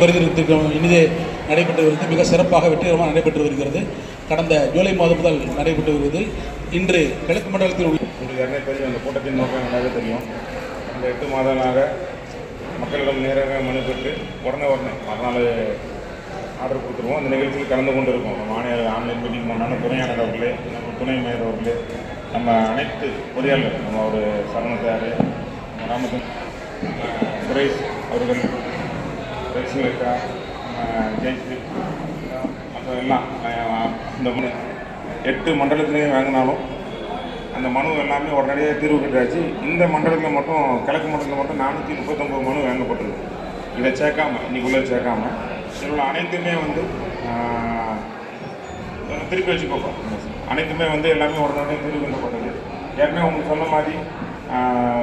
குறைந்திருக்கும் இனிதே நடைபெற்று வருகிறது மிக சிறப்பாக வெற்றிகரமாக நடைபெற்று வருகிறது கடந்த ஜூலை மாதம் முதல் நடைபெற்று வருகிறது இன்று கிழக்கு மண்டலத்தில் உள்ள உங்களுக்கு தெரியும் அந்த கூட்டத்தின் நோக்கம் நல்லாவே தெரியும். அந்த எட்டு மாதங்களாக மக்களிடம் நேராக மனு பெற்று உடனே உடனே மறுநாள் ஆர்டர் கொடுத்துருவோம். அந்த நிகழ்ச்சியில் கலந்து கொண்டு இருக்கோம் மாநில ஆன்லைன் மீட்டிங் போனாலும் துணையாளர் அவர்களே நம்ம துணை மேயர் அவர்களே நம்ம அனைத்து பொறியாளர் நம்ம ஒரு சரணத்தார் நம்ம ராமச்சந்திரன் சுரேஷ் அவர்கள் ரேஷ்மிகா நம்ம ஜெயஸ்ரீ அப்புறம் எல்லாம் இந்த மனு எட்டு மண்டலத்துலேயும் வாங்கினாலும் அந்த மனு எல்லாமே உடனடியாக தீர்வு கட்டாச்சு இந்த மண்டலத்தில் மட்டும் கிழக்கு மண்டலத்தில் மட்டும் நானூற்றி முப்பத்தொம்போது மனு வாங்கப்பட்டிருக்கு. இதை சேர்க்காம இன்னைக்குள்ளே சேர்க்காம. இதில் அனைத்துமே வந்து திருப்பி வச்சு அனைத்துமே வந்து எல்லாமே உடனே தீர்வு கட்டப்பட்டது ஏற்கனவே உங்களுக்கு சொன்ன மாதிரி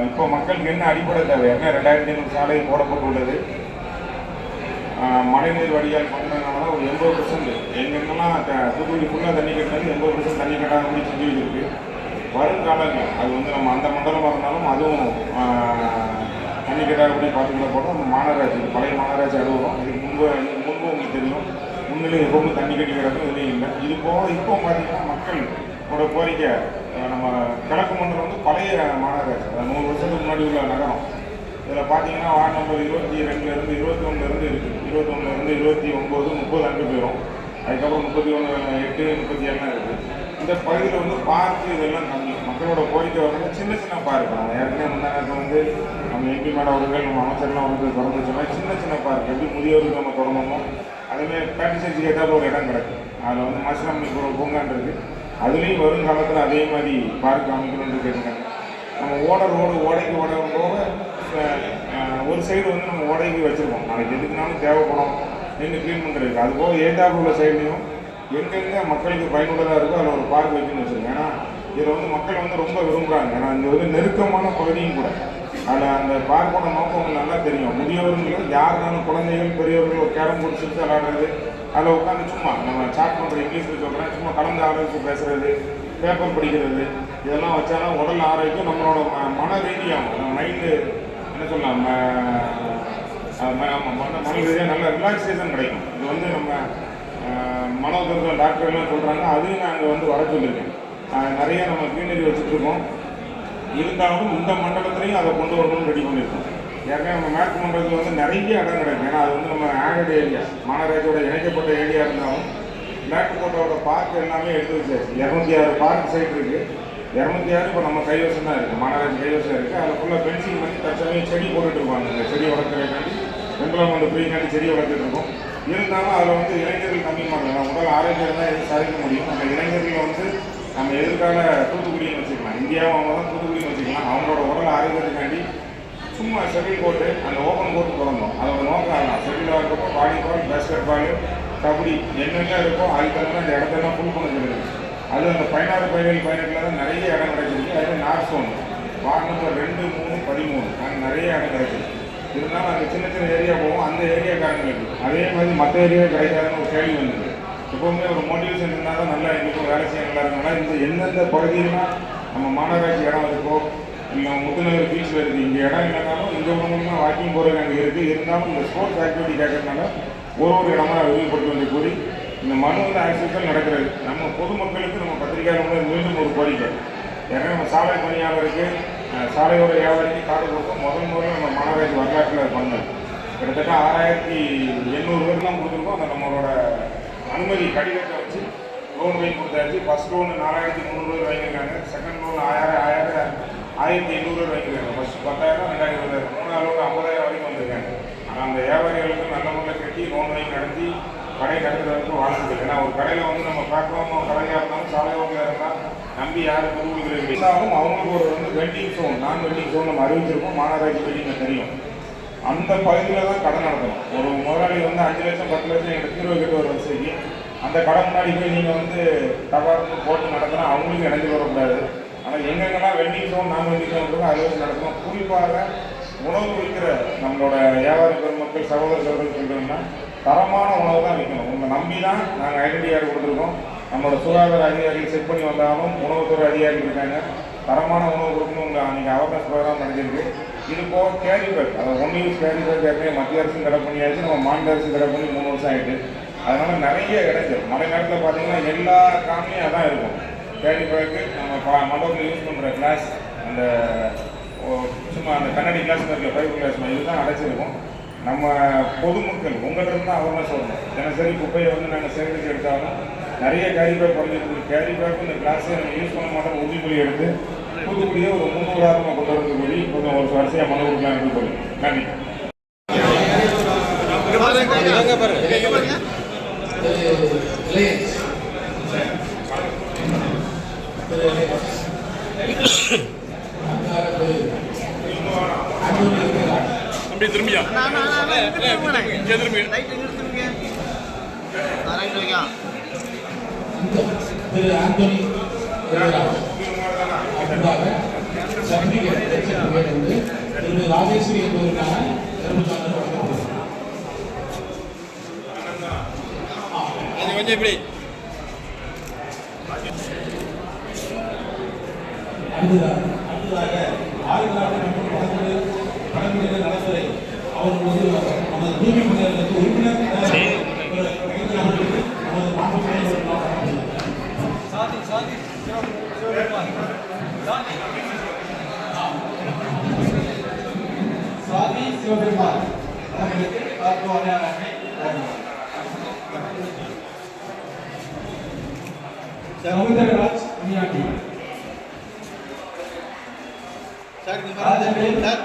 இப்போ மக்களுக்கு என்ன அடிப்படை தேவை? ஏற்கனவே ரெண்டாயிரத்தி ஐநூறு சாலை போடப்பட்டுள்ளது. மழைநீர் வடிகால் பண்ணுறதுனால ஒரு எண்பது பர்சன்ட் எங்கெங்கெல்லாம் தூத்துக்குடி ஃபுல்லாக தண்ணி கட்டினது எண்பது பர்சன்ட் தண்ணி கட்டாதபடி செஞ்சு வச்சிருக்கு. வருங்காலங்கள் அது வந்து நம்ம அந்த மண்டலமாக இருந்தாலும் அதுவும் தண்ணி கட்டாதபடி பார்த்துக்கிட்ட போட்டோம் நம்ம மாநகராட்சி பழைய மாநகராட்சி அலுவலகம். இதுக்கு முன்பு முன்பு உங்களுக்கு தெரியும். முன்னிலை எப்பவும் தண்ணி கட்டி கிடக்கும் எதுவும் இல்லை. இது போக இப்போ பார்த்தீங்கன்னா மக்கள் ஒரு கோரிக்கை நம்ம கிழக்கு மண்டலம் வந்து பழைய மாநகராட்சி. அதாவது நூறு வருஷத்துக்கு முன்னாடி உள்ள நகரம். இதில் பார்த்தீங்கன்னா வார்டு நம்பர் இருபத்தி ரெண்டுலேருந்து இருபத்தி ஒன்றுலேருந்து இருக்குது இருபத்தொன்னுலேருந்து இருபத்தி ஒம்பது முப்பது அங்கே போயிடும் அதுக்கப்புறம் முப்பத்தி ஒன்று எட்டு முப்பத்தி ஏழுலாம் இருக்குது இந்த பகுதியில் வந்து பார்க்கு இதெல்லாம் கம்மி. மக்களோட கோரிக்கை வரல சின்ன சின்ன பார்க் நம்ம ஏற்கனவே முன்னாடி வந்து நம்ம எம்பி மேடம் அவர்கள் நம்ம அமைச்சர்லாம் வந்து திறந்து வச்ச சின்ன சின்ன பார்க் எப்படி முதியோருக்கு நம்ம திறந்தோமோ அதுமாதிரி பேட்டி செஞ்சு ஏதாவது ஒரு இடம் கிடக்கு அதில் வந்து மசிலாமணி பூங்கான் இருக்குது அதுலேயும் வருங்காலத்தில் அதே மாதிரி பார்க் அமைக்கணும்னு கேட்டுருக்காங்க. நம்ம ஓட ரோடு ஓடைக்கு ஓட போக இப்போ ஒரு சைடு வந்து நம்ம ஓடைக்கு வச்சுருக்கோம். நாளைக்கு எதுக்குனாலும் தேவைப்படும். நின்று க்ளீன் பண்ணுறதுக்கு அது போக ஏதாப்பு உள்ள சைட்லையும் எங்கெங்கே மக்களுக்கு பயனுள்ளதாக இருக்கோ அதில் ஒரு பார்க் வைக்கணும்னு வச்சுருக்கோம். ஏன்னா இதில் வந்து மக்கள் வந்து ரொம்ப விரும்புகிறாங்க ஏன்னா இந்த வந்து நெருக்கமான பகுதியும் கூட. அதில் அந்த பார்க்கோட நோக்கம் நல்லா தெரியும். முதியவர்கள் யாருனாலும் குழந்தைகள் பெரியவர்கள் ஒரு கேரம் போர்டு சுற்றி விளாடுறது அதில் உட்காந்து சும்மா நம்ம சாட் பண்ணுற இங்கிலீஷில் சொல்கிறேன் சும்மா கலந்து ஆரோக்கியம் பேசுறது பேப்பர் படிக்கிறது இதெல்லாம் வச்சாலும் உடல் ஆரோக்கியம் நம்மளோட ம- மன ரீதியாகும். நம்ம மைண்டு என்ன சொல்லலாம் நம்ம அஹ் நல்ல ரிலாக்ஸேஷன் கிடைக்கும். இது வந்து நம்ம அஹ், டாக்டர்லாம் சொல்கிறாங்க அதையும் நாங்கள் வந்து வர சொல்லியிருக்கேன். நிறைய நம்ம க்ளீனரி வச்சுட்ருக்கோம் இருந்தாலும் இந்த மண்டலத்திலையும் அதை கொண்டு வரணும்னு ரெடி பண்ணியிருக்கோம். ஏற்கனவே நம்ம மேற்கு மண்டலத்தில் வந்து நிறைய இடம் கிடைக்கும். ஏன்னா அது வந்து நம்ம ஆடட் ஏரியா மாநகராட்சியோட இணைக்கப்பட்ட ஏரியா இருந்தாலும் மேற்கு கோட்டோட பார்க் எல்லாமே எடுத்து வச்சாச்சு இரநூத்தி ஆறு பார்க் சைட் இருக்குது இரநூத்தி ஆறு இப்போ நம்ம கைவசம் தான் இருக்குது மாநகராட்சி கைவசம் இருக்குது அதில் ஃபுல்லாக பென்சிங் பண்ணி தற்சமயம் செடி போட்டுட்டு இருப்பாங்க. இந்த செடி வளர்க்குறதுக்காண்டி வெங்கலம் வந்து ஃப்ரீக்காண்டி செடி வளர்த்துட்டு இருக்கோம். இருந்தாலும் அதில் வந்து இளைஞர்கள் கம்மி பண்ணலாம் உடல் ஆரோக்கியம் தான் எதுவும் சாதிக்க முடியும்? அந்த இளைஞர்களை வந்து நம்ம எதிர்கால தூத்துக்குடின்னு வச்சுக்கலாம். இந்தியாவும் அவங்க தான் தூத்துக்குடின்னு வச்சுக்கலாம். அவங்களோட உடல் ஆரோக்கியத்துக்காண்டி சும்மா செட்டில் போட்டு அந்த ஓப்பன் போட்டு பிறந்தோம் அதோட நோக்கம் அதான் இருக்கப்போ வாலிபால் பேஸ்கெட் பால் கபடி என்னென்ன இருக்கோ அதுக்கு தகுந்த அந்த இடத்துல அது அந்த பதினாறு பதினேழு பதினெட்டில் தான் நிறைய இடம் கிடைச்சிருக்கு. அது நார்த் சோன் வார்டு நம்பர் ரெண்டு மூணு பதிமூணு. அங்கே நிறைய இடம் கிடைச்சிருக்கு. இருந்தாலும் அங்கே சின்ன சின்ன ஏரியா போகும். அந்த ஏரியாக்காரங்களுக்கு அதே மாதிரி மற்ற ஏரியா கிடைக்காதுன்னு ஒரு கேள்வி வந்தது எப்போவுமே ஒரு மோட்டிவேஷன் இருந்தால் தான் நல்லா எங்களுக்கும் வேலை செய்ய நல்லா இருக்கனால இந்த எந்தெந்த பகுதியிலாம் நம்ம மாநகராட்சி இடம் இருக்கோ இல்லை முத்துநகர் பீச்சில் இருக்குது இங்கே இடம் இல்லைனாலும் இங்கே உள்ளவங்களும் வாக்கிங் போகிறது அங்கே இருக்குது இருந்தாலும் இந்த ஸ்போர்ட்ஸ் ஆக்டிவிட்டி கேட்கறதுனால ஒரு ஒரு இடமா விரிவுபடுத்த வேண்டிய கூறி இந்த மனுவில் வந்து நடக்கிறது. நம்ம பொதுமக்களுக்கு நம்ம பத்திரிகையாளர்கள் மீண்டும் ஒரு கோரிக்கை. ஏன்னா நம்ம சாலை பணியாளருக்கு சாலையோர வியாபாரிக்கு காடு கொடுக்கும் முதல் முதல்ல நம்ம மாநகராட்சி வரலாற்றில் பண்ணோம் கிட்டத்தட்ட ஆறாயிரத்தி எண்ணூறு பேர்லாம் கொடுத்துருக்கோம். அந்த நம்மளோட அனுமதி கடிதத்தை வச்சு லோன் வாங்கி கொடுத்தாச்சு ஃபஸ்ட் லோன் நாலாயிரத்தி முந்நூறு வாங்கியிருக்காங்க. செகண்ட் லோன் ஆயிரம் ஆயிரம் ஆயிரத்தி எண்ணூறு வாங்கியிருக்காங்க. ஃபர்ஸ்ட் பத்தாயிரம் ரெண்டாயிரம் இருபதாயிரம் மூணாயிரம் ஐம்பதாயிரம் வரைக்கும் வந்திருக்காங்க. ஆனால் அந்த வியாபாரிகளுக்கு நல்ல முறையில் கட்டி லோன் வாங்கி நடத்தி கடை நடத்துறதுக்கு வாழ்த்துக்கள் ஏன்னா ஒரு கடையில் வந்து நம்ம பார்க்காம கடையாக இருந்தாலும் சாலை இருந்தால் நம்பி யாரும் பொருள்கள் இருந்தாலும் அவங்களுக்கு ஒரு வந்து வெண்டிங் ஜோன் நான் வெண்டிங் ஜோன் நம்ம அறிவிச்சிருக்கோம். மாநகராட்சி வெட்டிங் தெரியும். அந்த பகுதியில் தான் கடை நடத்தணும் ஒரு முதலாளி வந்து அஞ்சு லட்சம் பத்து லட்சம் எங்கள் தீர்வு கிட்ட ஒரு வசதிக்கு அந்த கடை முன்னாடி போய் நீங்கள் வந்து டபார்னு போட்டு நடத்தினா அவங்களுக்கு இணைஞ்சு வரக்கூடாது. ஆனால் எங்கெங்கெல்லாம் வெட்டிங் ஜோன் நான் வெண்டிங் ஜோன் இருக்கோ நடத்தணும் குறிப்பாக உணவு விற்கிற நம்மளோட வியாபாரி பெருமக்கள் சகோதர சகோதரர்கள் சொல்கிறோம்னா தரமான உணவு தான் விற்கணும் உங்களை நம்பி தான் நாங்கள் ஐடென்டி கார்டு கொடுத்துருக்கோம். நம்மளோட சுகாதார அதிகாரிகள் செக் பண்ணி வந்தாலும் உணவுத்துறை அதிகாரிகள் இருக்காங்க. தரமான உணவு கொடுக்கணும். உங்களை நீங்கள் அவேர்னஸ் ப்ரோக்ராம் நடந்திருக்கு இது போக கேரி பேக் அதை ஒன் யூஸ் கேரி பேக் ஏற்கனவே மத்திய அரசும் தடை பண்ணியாச்சு. நம்ம மாநில அரசு தடை பண்ணி மூணு வருஷம் ஆயிட்டு. அதனால் நிறைய இடைஞ்சல். மழை நேரத்தில் பார்த்தீங்கன்னா எல்லா காமியும் அதான் இருக்கும். கேரி பேக்கு நம்ம பா மண்டபத்தில் யூஸ் பண்ணுற கிளாஸ் அந்த சும்மா அந்த கண்ணாடி கிளாஸ் இருக்க பைப் கிளாஸ் மாதிரி இதுதான் அடைச்சிருக்கும். நம்ம பொதுமக்கள் உங்கள்கிட்ட தான் அவங்க சொல்லணும். தினசரி குப்பையை வந்து நாங்கள் சேகரித்து எடுத்தாலும் நிறைய கேரி பேக் குறைஞ்சிருக்கு கேரி பேக் இந்த கிளாஸை நம்ம யூஸ் பண்ண மாட்டோம் உறுதிமொழி எடுத்து தூத்துக்குடியே ஒரு முன்னுதாரணமாக கொண்டு வரதுக்கு கொஞ்சம் ஒரு வரிசையாக மனு கொடுக்கலாம் என்று சொல்லி. நன்றி. Thank you. இருக்கிறார். அப்படி திரும்பியா இங்கே திரும்பி திரு ஆந்தோனி சர்டிபிகேட் வந்து திரு ராஜேஸ்வரி என்பவருக்கான சான்றிதழ் வழங்கப்படுகிறது கொஞ்சம் இப்படி. அடுத்ததாக அடுத்ததாக ஆயுதநாட்டு மற்றும் பழங்குடி பழங்குடியினர் நலத்துறை அவர்கள் வந்து நமது தூய்மை பணியாளர்களுக்கு உறுப்பினர் ஒரு ஐந்து நபர்களுக்கு நமது மாண்பு செயல்படுத்தலாம் சுவாமி சிவபெருமான் அவர்களுக்கு பார்ப்போம் சமுதரராஜ் மீனாட்சி ராஜவேல் சார்ஜ் மற்றபடியாக